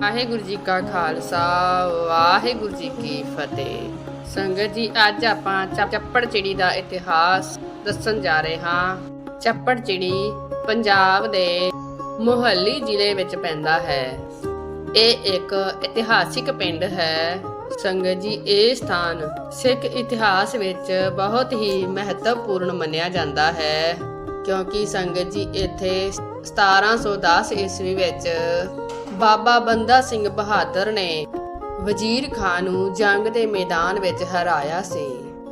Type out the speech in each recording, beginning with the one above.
ਵਾਹਿਗੁਰੂ ਜੀ ਕਾ ਖਾਲਸਾ, ਵਾਹਿਗੁਰੂ ਜੀ ਕੀ ਫਤਿਹ। ਸੰਗਤ ਜੀ, ਅੱਜ ਆਪਾਂ ਚੱਪੜ ਚਿੜੀ ਦਾ ਇਤਿਹਾਸ ਦੱਸਣ ਜਾ ਰਹੇ ਹਾਂ। ਚੱਪੜ ਚਿੜੀ ਪੰਜਾਬ ਦੇ ਮੁਹੱਲੀ ਜ਼ਿਲ੍ਹੇ ਵਿੱਚ ਪੈਂਦਾ ਹੈ। ਇਹ ਇੱਕ ਇਤਿਹਾਸਿਕ ਪਿੰਡ ਹੈ। ਸੰਗਤ ਜੀ, ਇਹ ਸਥਾਨ ਸਿੱਖ ਇਤਿਹਾਸ ਵਿੱਚ ਬਹੁਤ ਹੀ ਮਹੱਤਵਪੂਰਨ ਮੰਨਿਆ ਜਾਂਦਾ ਹੈ। ਕਿਉਂਕਿ ਸੰਗਤ ਜੀ ਇੱਥੇ 1710 ਈਸਵੀ ਵਿੱਚ ਬਾਬਾ ਬੰਦਾ ਸਿੰਘ ਬਹਾਦਰ ਨੇ ਵਜ਼ੀਰ ਖਾਨ ਨੂੰ ਜੰਗ ਦੇ ਮੈਦਾਨ ਵਿੱਚ ਹਰਾਇਆ ਸੀ।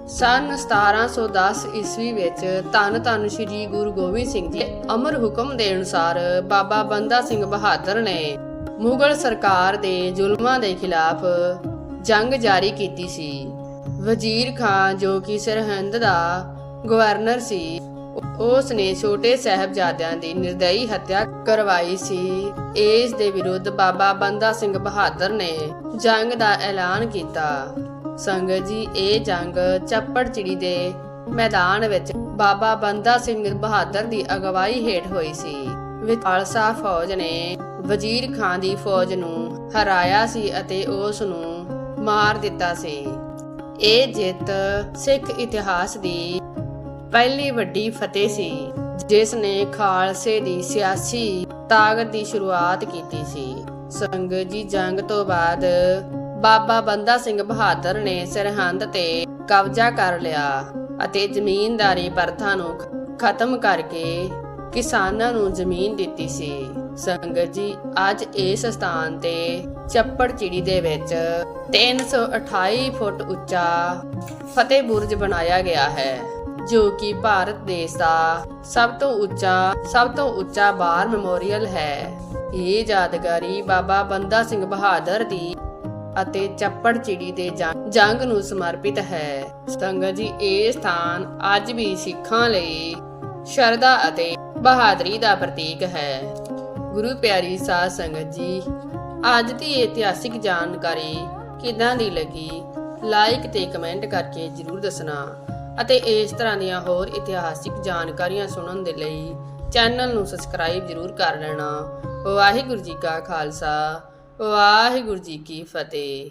ਸਨ 1710 ਈਸਵੀ ਵਿੱਚ ਧੰਨ ਧੰਨ ਸ੍ਰੀ ਗੁਰੂ ਗੋਬਿੰਦ ਸਿੰਘ ਜੀ ਅਮਰ ਹੁਕਮ ਦੇ ਅਨੁਸਾਰ ਬਾਬਾ ਬੰਦਾ ਸਿੰਘ ਬਹਾਦਰ ਨੇ ਮੁਗਲ ਸਰਕਾਰ ਦੇ ਜ਼ੁਲਮਾਂ ਦੇ ਖਿਲਾਫ ਜੰਗ ਜਾਰੀ ਕੀਤੀ ਸੀ। ਵਜ਼ੀਰ ਖਾਨ ਜੋ ਕਿ ਸਰਹੰਦ ਦਾ ਗਵਰਨਰ ਸੀ ਉਸ ਨੇ ਛੋਟੇ ਸਾਹਿਬਜ਼ਾਦਿਆਂ ਦੀ ਨਿਰਦਈ ਹੱਤਿਆ ਕਰਵਾਈ ਸੀ। ਇਸ ਦੇ ਵਿਰੁੱਧ ਬਾਬਾ ਬੰਦਾ ਸਿੰਘ ਬਹਾਦਰ ਨੇ ਜੰਗ ਦਾ ਐਲਾਨ ਕੀਤਾ। ਸੰਗਤ ਜੀ, ਇਹ ਜੰਗ ਚੱਪੜ ਦੇ ਮੈਦਾਨ ਵਿੱਚ ਬਾਬਾ ਬੰਦਾ ਸਿੰਘ ਬਹਾਦਰ ਦੀ ਅਗਵਾਈ ਹੇਠ ਹੋਈ ਸੀ। ਵਿੱਚ ਖਾਲਸਾ ਫੌਜ ਨੇ ਵਜ਼ੀਰ ਖਾਨ ਦੀ ਫੌਜ ਨੂੰ ਹਰਾਇਆ ਸੀ ਅਤੇ ਉਸ ਨੂੰ ਮਾਰ ਦਿੱਤਾ ਸੀ। ਇਹ ਜਿੱਤ ਸਿੱਖ ਇਤਿਹਾਸ ਦੀ ਪਹਿਲੀ ਵੱਡੀ ਫਤਿਹ ਸੀ, ਜਿਸ ਨੇ ਖਾਲਸੇ ਦੀ ਸਿਆਸੀ ਤਾਕਤ ਦੀ ਸ਼ੁਰੂਆਤ ਕੀਤੀ ਸੀ। ਸੰਗਤ ਜੀ ਜੰਗ ਤੋਂ ਬਾਅਦ ਬਾਬਾ ਬੰਦਾ ਸਿੰਘ ਬਹਾਦਰ ਨੇ ਸਰਹੰਦ ਤੇ ਕਬਜ਼ਾ ਕਰ ਲਿਆ ਅਤੇ ਜ਼ਮੀਨਦਾਰੀ ਪ੍ਰਥਾ ਨੂੰ ਖਤਮ ਕਰਕੇ ਕਿਸਾਨਾਂ ਨੂੰ ਜ਼ਮੀਨ ਦਿੱਤੀ ਸੀ। ਸੰਗਤ ਜੀ ਅੱਜ ਇਸ ਸਥਾਨ ਤੇ ਚੱਪੜ ਚਿੜੀ ਦੇ ਵਿੱਚ 328 ਫੁੱਟ ਉੱਚਾ ਫਤਿਹ ਬੁਰਜ ਬਣਾਇਆ ਗਿਆ ਹੈ। ਜੋ ਕਿ ਭਾਰਤ ਦੇਸ਼ ਦਾ ਸਭ ਤੋਂ ਉੱਚਾ, ਸਭ ਤੋਂ ਉੱਚਾ ਬਾਰ ਮੈਮੋਰੀਅਲ ਹੈ। ਇਹ ਯਾਦਗਾਰੀ ਬਾਬਾ ਬੰਦਾ ਸਿੰਘ ਬਹਾਦਰ ਦੀ ਅਤੇ ਚੱਪੜ ਚਿੜੀ ਦੇ ਜੰਗ- ਨੂੰ ਸਮਰਪਿਤ ਹੈ। ਸੰਗਤ ਜੀ, ਇਹ ਸਥਾਨ ਅੱਜ ਵੀ ਸਿੱਖਾਂ ਲਈ ਸ਼ਰਧਾ ਅਤੇ ਬਹਾਦਰੀ ਦਾ ਪ੍ਰਤੀਕ ਹੈ। ਗੁਰੂ ਪਿਆਰੀ ਸਾਧ ਸੰਗਤ ਜੀ, ਅੱਜ ਦੀ ਇਤਿਹਾਸਿਕ ਜਾਣਕਾਰੀ ਕਿਦਾਂ ਦੀ ਲੱਗੀ? ਲਾਈਕ ਤੇ ਕਮੈਂਟ ਕਰਕੇ ਜਰੂਰ ਦੱਸਣਾ। ਅਤੇ ਇਸ ਤਰ੍ਹਾਂ ਦੀਆਂ ਹੋਰ ਇਤਿਹਾਸਿਕ ਜਾਣਕਾਰੀਆਂ ਸੁਣਨ ਦੇ ਲਈ ਚੈਨਲ ਨੂੰ ਸਬਸਕ੍ਰਾਈਬ ਜਰੂਰ ਕਰ ਲੈਣਾ। ਵਾਹਿਗੁਰੂ ਜੀ ਕਾ ਖਾਲਸਾ, ਵਾਹਿਗੁਰੂ ਜੀ ਕੀ ਫਤਿਹ।